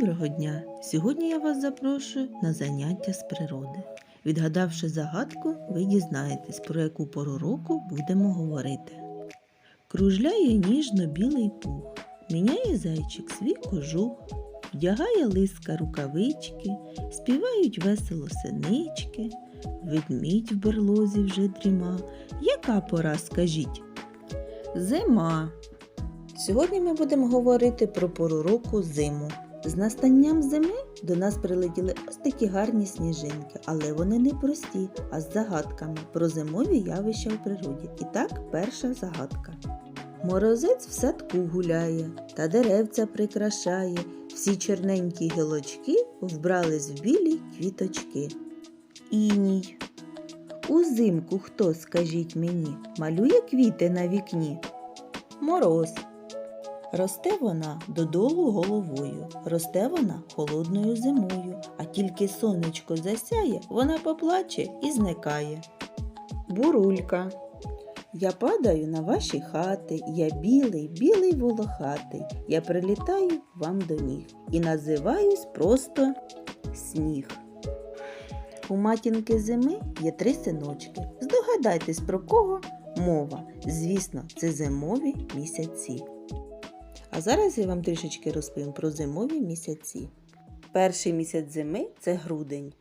Доброго дня! Сьогодні я вас запрошую на заняття з природи. Відгадавши загадку, ви дізнаєтесь, про яку пору року будемо говорити. Кружляє ніжно-білий пух, міняє зайчик свій кожух, вдягає лиска рукавички, співають весело синички, ведмідь в берлозі вже дріма. Яка пора, скажіть? Зима. Сьогодні ми будемо говорити про пору року зиму. З настанням зими до нас прилетіли ось такі гарні сніжинки, але вони не прості, а з загадками про зимові явища в природі. І так, перша загадка. Морозець в садку гуляє та деревця прикрашає. Всі чорненькі гілочки вбрались в білі квіточки. Іній. Узимку хто, скажіть мені, малює квіти на вікні? Мороз. Росте вона додолу головою, росте вона холодною зимою, а тільки сонечко засяє, вона поплаче і зникає. Бурулька. Я падаю на ваші хати, я білий, білий волохатий, я прилітаю вам до ніг і називаюсь просто сніг. У матінки зими є три синочки. Здогадайтесь, про кого мова. Звісно, це зимові місяці. А зараз я вам трішечки розповім про зимові місяці. Перший місяць зими це грудень.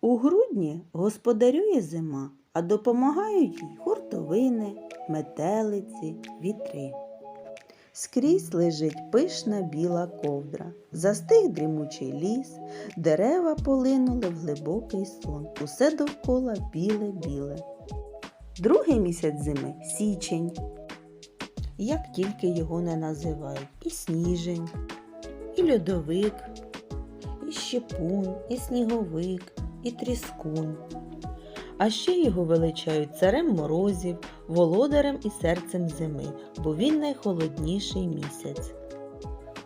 У грудні господарює зима, а допомагають їй хуртовини, метелиці, вітри. Скрізь лежить пишна біла ковдра, застиг дрімучий ліс, дерева полинули в глибокий сон, усе довкола біле-біле. Другий місяць зими січень. Як тільки його не називають, і сніжень, і льодовик, і щепун, і сніговик, і тріскун. А ще його величають царем морозів, володарем і серцем зими, бо він найхолодніший місяць.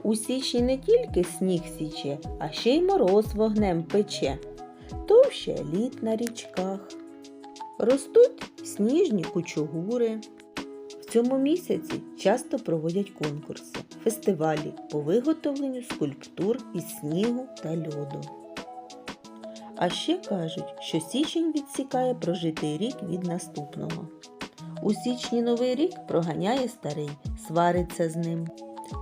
У січні не тільки сніг січе, а ще й мороз вогнем пече, товще лід на річках. Ростуть сніжні кучугури. Цьому місяці часто проводять конкурси, фестивалі по виготовленню скульптур із снігу та льоду. А ще кажуть, що січень відсікає прожитий рік від наступного. У січні новий рік проганяє старий, свариться з ним.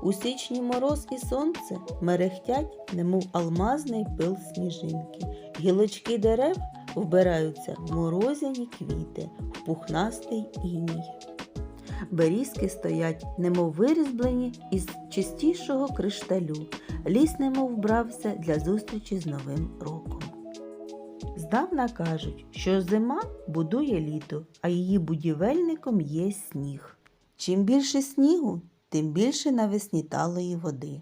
У січні мороз і сонце мерехтять, немов алмазний пил сніжинки. Гілочки дерев вбираються в морозяні квіти, в пухнастий іній. Берізки стоять, немов вирізблені із чистішого кришталю. Ліс немов вбрався для зустрічі з новим роком. Здавна кажуть, що зима будує літо, а її будівельником є сніг. Чим більше снігу, тим більше навесні талої води.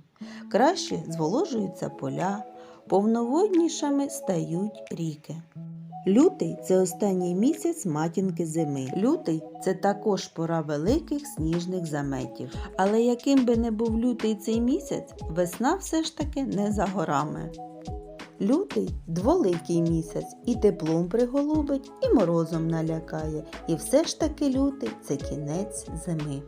Краще зволожуються поля, повноводнішими стають ріки. Лютий це останній місяць матінки зими. Лютий це також пора великих сніжних заметів. Але яким би не був лютий цей місяць, весна все ж таки не за горами. Лютий дволикий місяць і теплом приголубить, і морозом налякає. І все ж таки лютий це кінець зими.